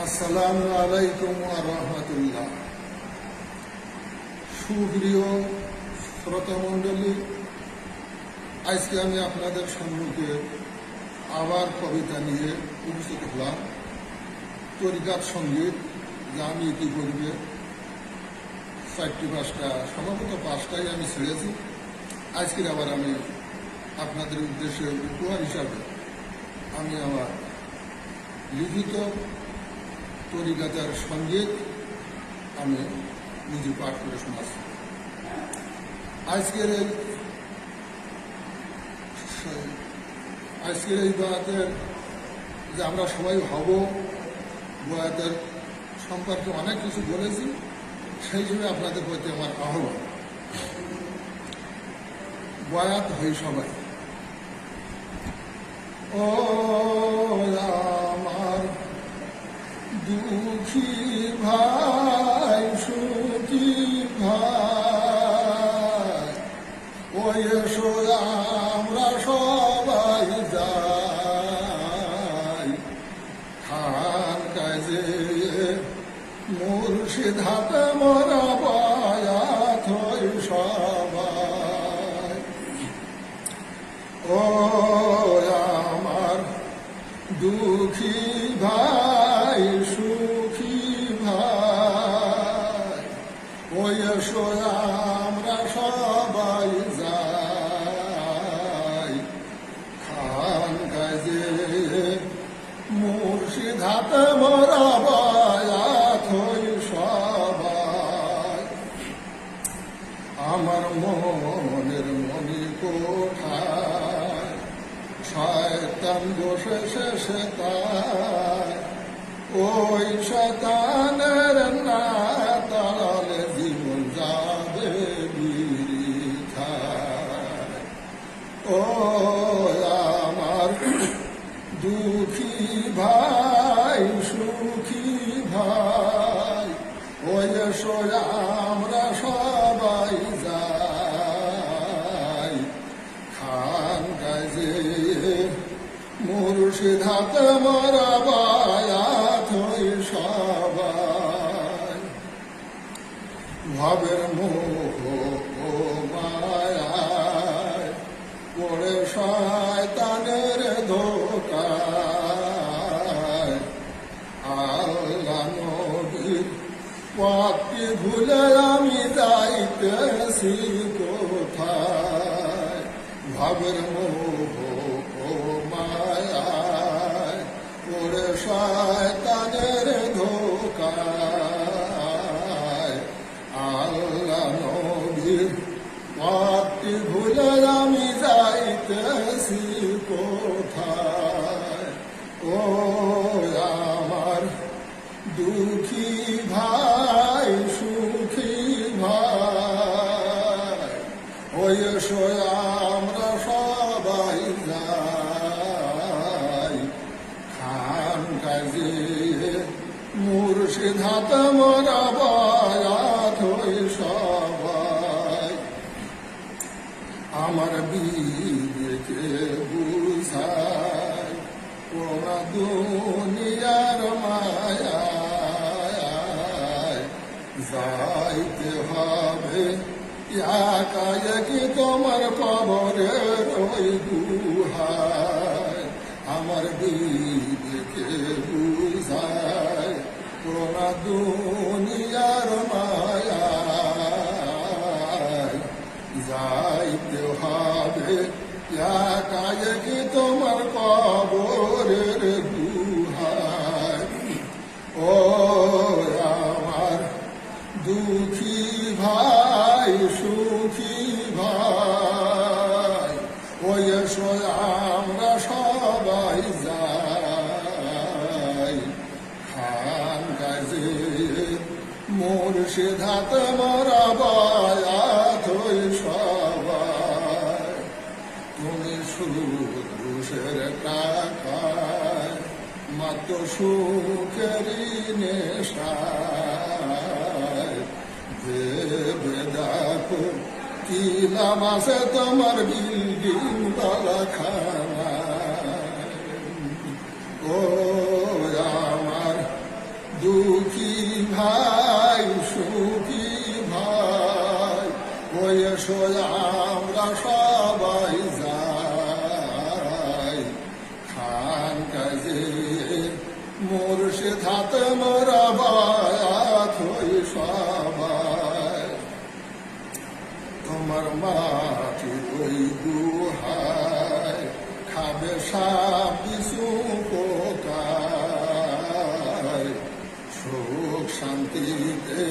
আসসালামু আলাইকুম রহমতুল্লাহ। সুপ্রিয় শ্রোতা মণ্ডলী আজকে আমি আপনাদের সম্মুখে আবার কবিতা নিয়ে উপস্থিত হলাম। তরিকার সংগীত, যা আমি কি করবে চারটি পাঁচটা, সম্ভবত পাঁচটাই আমি ছেড়েছি। আজকের আবার আমি আপনাদের উদ্দেশ্যে উপহার হিসাবে আমি আমার লিখিত তরিকাতার সংগীত আমি নিজে পাঠ করে শোনাচ্ছি। আজকের এই আজকের এই বয়াতের যে আমরা সবাই হব বয়াতের সম্পর্কে অনেক কিছু বলেছি, সেই জন্য আপনাদের প্রতি আমার আহ্বান। বয়াত হই সবাই। ও দুঃখী ভাই সুখী ভাই। এসো আমরা সবাই যাই। খান কাজে মুর্শিদ হাতে মরা আমার মনের মনি কোঠায় শয়তান শেষে তাই ওই শতানের না তাড়ালে জীবন যাবে ও আমার দুঃখী ভাই, সুখী ভাই, ওই এসো হাতে মরা বায়াত সবাই। ভাবের ও মায়ায় পড়ে ভুলে আমি যাইতেছি কোথায়? ভাবের মোহ শয়তানের ধোকায়। আল্লাহ নবীর যাইতেছি কোথায়? ও আমার দুঃখী ভাই। হাত মরা বায়াত হই সবাই। আমার বিবেকে বুঝায় ওরা দুনিয়ার মায়া যাইতে হবে কি তোমার কবরের ওই গুহায়। আমার বিবেকে বুঝায় ওরা দুনিয়ার মায়া যাইতে কি তোমার ও আমার দুঃখী ভাই সুখী ভাই ওই এসো কাজে মুর্শিদ হাতে মরা বায়াত সবাই। তুমি সুদুষের টাকায় মাত্র সুখেরই নেশায়। দেখো কি লাভ আছে তোমার বিল্ডিং তলা খানা ও ভাই, সুখী ভাই, বয়সো আমরা সবাই যাই। খান কাজে মোর্শে থাতে মোরা বায়াত হই সবাই। তোমার মাটি ওই দুহাই খাবে সাপ শান্তিতে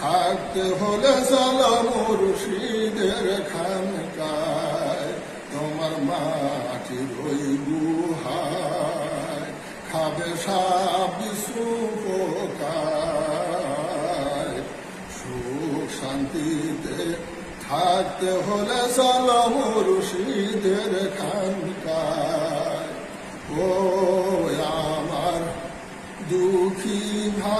থাকতে হলে চল মুর্শিদের খানকায়, তোমার মাটির ওই গুহায়, খাবে সাপ বিশু পোকায়। সুখ শান্তিতে থাকতে হলে চল মুর্শিদের খানকায়। ও আমার দুঃখী ভাই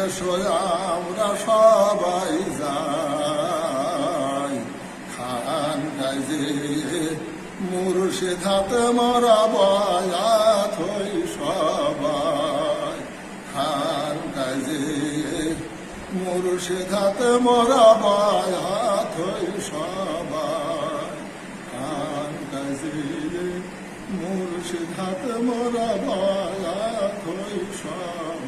ওই আমরা সবাই যাই খান কাজে মুর্শিদ হাতে মরা বয়াত হই সবাই। খান কাজে মুর্শিদ হাতে মরা বয়াত হই সবাই। খান কাজে মুর্শিদ হাতে মরা বয়াত হই সবাই।